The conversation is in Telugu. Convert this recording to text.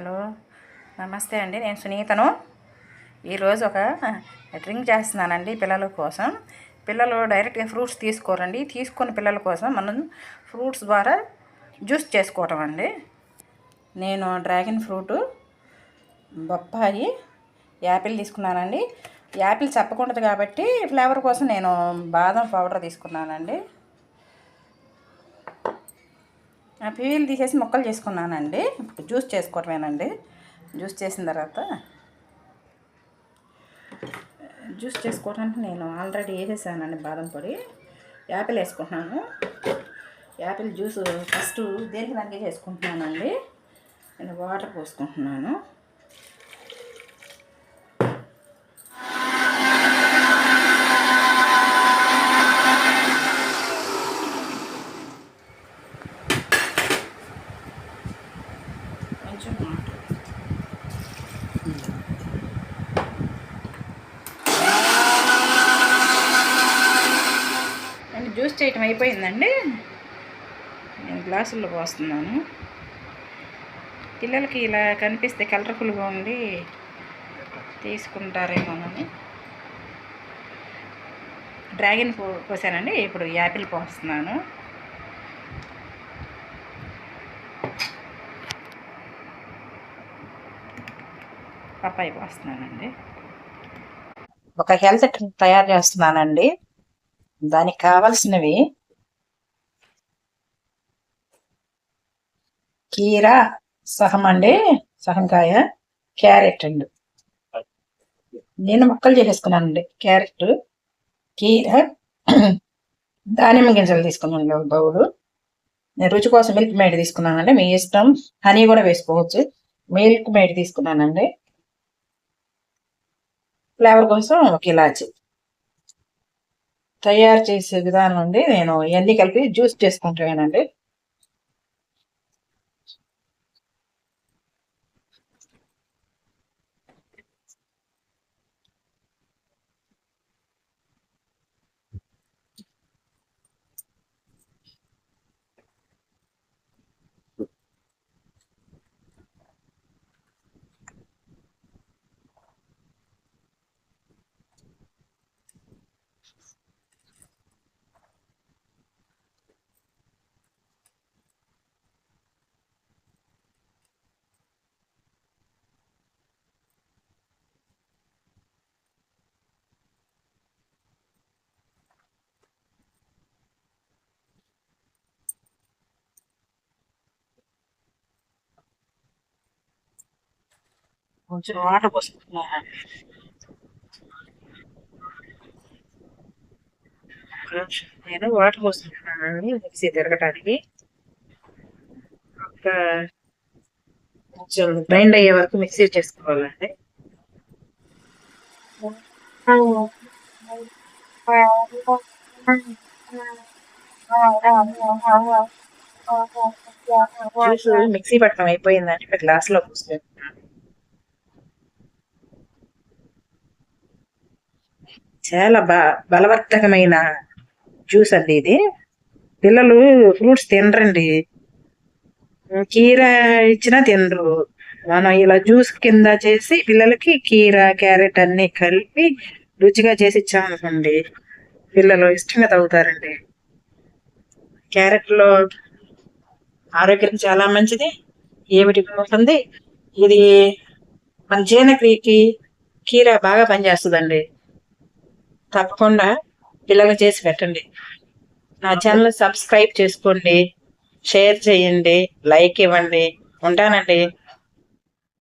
హలో నమస్తే అండి. నేను సునీతను. ఈరోజు ఒక డ్రింక్ చేస్తున్నానండి పిల్లల కోసం. పిల్లలు డైరెక్ట్గా ఫ్రూట్స్ తీసుకోరండి. తీసుకున్న పిల్లల కోసం మనం ఫ్రూట్స్ ద్వారా జ్యూస్ చేసుకోవటం అండి. నేను డ్రాగన్ ఫ్రూటు బొప్పాయి యాపిల్ తీసుకున్నానండి. యాపిల్ చెప్పకూడదు కాబట్టి ఫ్లేవర్ కోసం నేను బాదం పౌడర్ తీసుకున్నానండి. ఆ తీసేసి ముక్కలు చేసుకున్నానండి. ఇప్పుడు జ్యూస్ చేసుకోవటమేనండి జ్యూస్ చేసిన తర్వాత జ్యూస్ చేసుకోవడానికి నేను ఆల్రెడీ వేసేసానండి బాదం పొడి. యాపిల్ వేసుకుంటున్నాను. యాపిల్ జ్యూస్ ఫస్ట్ దేనికి దానికి చేసుకుంటున్నానండి. నేను వాటర్ పోసుకుంటున్నాను. కొంచెం వాటర్. అండ్ జ్యూస్ చేయటం అయిపోయిందండి. నేను గ్లాసుల్లో పోస్తున్నాను. పిల్లలకి ఇలా కనిపిస్తే కలర్ఫుల్గా ఉండి తీసుకుంటారేమోనని డ్రాగన్ పో పోసానండి. ఇప్పుడు యాపిల్ పోస్తున్నాను. పప్పాయి పోస్తున్నానండి. ఒక హెల్త్ డ్రింక్ తయారు చేస్తున్నానండి. దానికి కావలసినవి కీర సహం అండి సహంకాయ క్యారెట్ అండి నేను ముక్కలు చేసేసుకున్నానండి క్యారెట్ కీర దానిమ్మ గింజలు తీసుకున్నాను ఒక బౌలు. నేను రుచి కోసం మిల్క్ మేడ్ తీసుకున్నానండి మీ ఇష్టం. హనీ కూడా వేసుకోవచ్చు. మిల్క్ మేడ్ తీసుకున్నానండి. ఫ్లేవర్ కోసం ఒక ఇలాచి తయారు చేసే విధానం అండి. నేను ఇవన్నీ కలిపి జ్యూస్ చేసుకుంటానండి. కొంచెం వాటర్ పోసుకుంటున్నాను నేను వాటర్ పోసుకుంటున్నాను మిక్సీ తిరగటానికి ఒక కొంచెం గ్రైండ్ అయ్యే వరకు మిక్సీ చేసుకోవాలండి మిక్సీ పట్టడం అయిపోయిందని ఇక్కడ గ్లాస్లో పోసుకుంటున్నాను చాలా బ బలవర్ధకమైన జ్యూస్ అండి ఇది. పిల్లలు ఫ్రూట్స్ తినరండి. కీర ఇచ్చినా తినరు. మనం ఇలా జ్యూస్ కింద చేసి పిల్లలకి కీర క్యారెట్ అన్ని కలిపి రుచిగా చేసి ఇచ్చామనుకోండి పిల్లలు ఇష్టంగా తాగుతారండి. క్యారెట్లో ఆరోగ్యం చాలా మంచిది. ఏమిటి ఉంటుంది ఇది మన జీర్ణక్రియకి కీర బాగా పనిచేస్తుందండి. తప్పకుండా పిల్లలు చేసి పెట్టండి. నా ఛానల్ సబ్స్క్రైబ్ చేసుకోండి షేర్ చేయండి లైక్ ఇవ్వండి. ఉంటానండి.